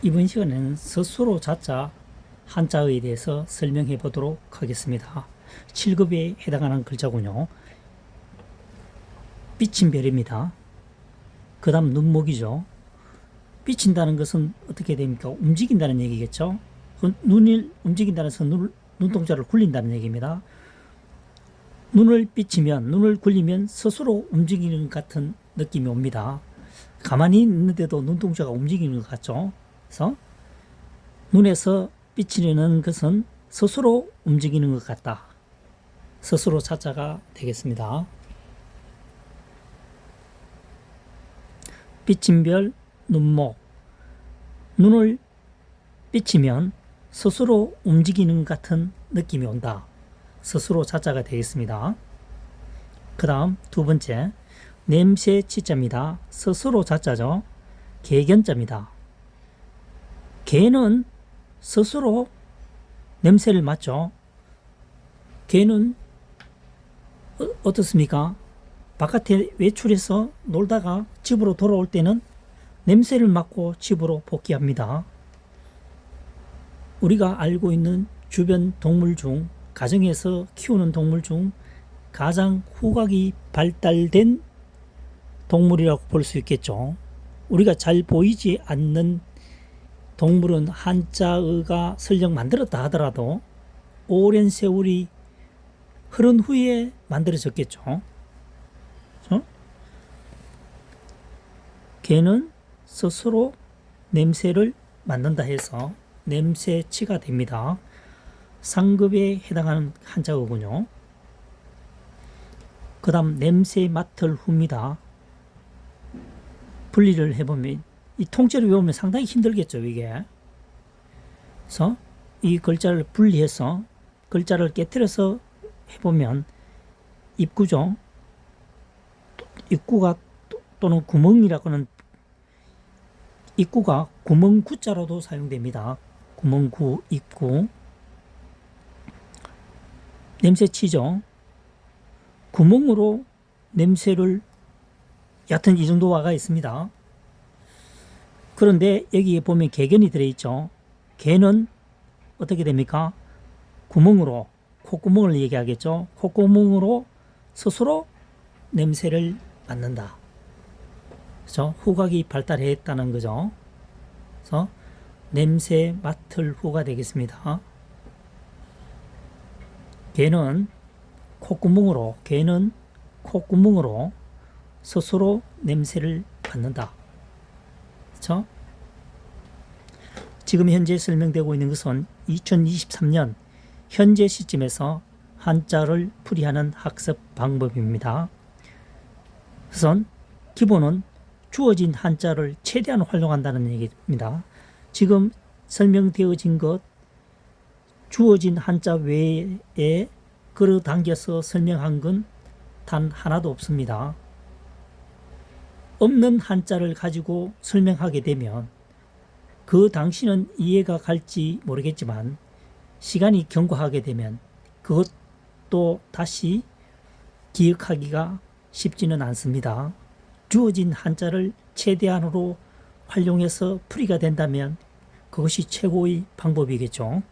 이번 시간에는 스스로 자자 한자에 대해서 설명해 보도록 하겠습니다. 7급에 해당하는 글자군요. 삐친 별입니다. 그 다음 눈목이죠. 삐친다는 것은 어떻게 됩니까? 움직인다는 얘기겠죠? 그 눈을 움직인다는 것은 눈, 눈동자를 굴린다는 얘기입니다. 눈을 삐치면, 눈을 굴리면 스스로 움직이는 것 같은 느낌이 옵니다. 가만히 있는데도 눈동자가 움직이는 것 같죠? 그래서 눈에서 삐치려는 것은 스스로 움직이는 것 같다. 스스로 자자가 되겠습니다. 삐친별 눈목 눈을 삐치면 스스로 움직이는 것 같은 느낌이 온다. 스스로 자자가 되겠습니다. 그 다음 두 번째 냄새 치자입니다. 스스로 자자죠. 개견자입니다. 개는 스스로 냄새를 맡죠. 개는 어, 어떻습니까? 바깥에 외출해서 놀다가 집으로 돌아올 때는 냄새를 맡고 집으로 복귀합니다. 우리가 알고 있는 주변 동물 중 가정에서 키우는 동물 중 가장 후각이 발달된 동물이라고 볼 수 있겠죠. 우리가 잘 보이지 않는 동물은 한자어가 설령 만들었다 하더라도 오랜 세월이 흐른 후에 만들어졌겠죠. 그렇죠? 개는 스스로 냄새를 맡는다 해서 냄새치가 됩니다. 상급에 해당하는 한자어군요. 그 다음 냄새 맡을 후입니다. 분리를 해보면 이 통째로 외우면 상당히 힘들겠죠 이게. 그래서 이 글자를 분리해서 글자를 깨뜨려서 해보면 입구죠 입구가 또- 또는 구멍이라고는 입구가 구멍 구자로도 사용됩니다. 구멍구 입구. 냄새치죠. 구멍으로 냄새를 여하튼 이 정도 와가 있습니다. 그런데 여기에 보면 개견이 들어있죠. 개는 어떻게 됩니까? 구멍으로 콧구멍을 얘기하겠죠. 콧구멍으로 스스로 냄새를 맡는다. 그죠? 후각이 발달했다는 거죠. 그래서 냄새 맡을 후가 되겠습니다. 개는 콧구멍으로 개는 콧구멍으로 스스로 냄새를 맡는다. 그렇죠? 지금 현재 설명되고 있는 것은 2023년 현재 시점에서 한자를 풀이하는 학습 방법입니다. 우선 기본은 주어진 한자를 최대한 활용한다는 얘기입니다. 지금 설명되어진 것 주어진 한자 외에 끌어당겨서 설명한 건 단 하나도 없습니다. 없는 한자를 가지고 설명하게 되면 그 당시는 이해가 갈지 모르겠지만 시간이 경과하게 되면 그것도 다시 기억하기가 쉽지는 않습니다. 주어진 한자를 최대한으로 활용해서 풀이가 된다면 그것이 최고의 방법이겠죠.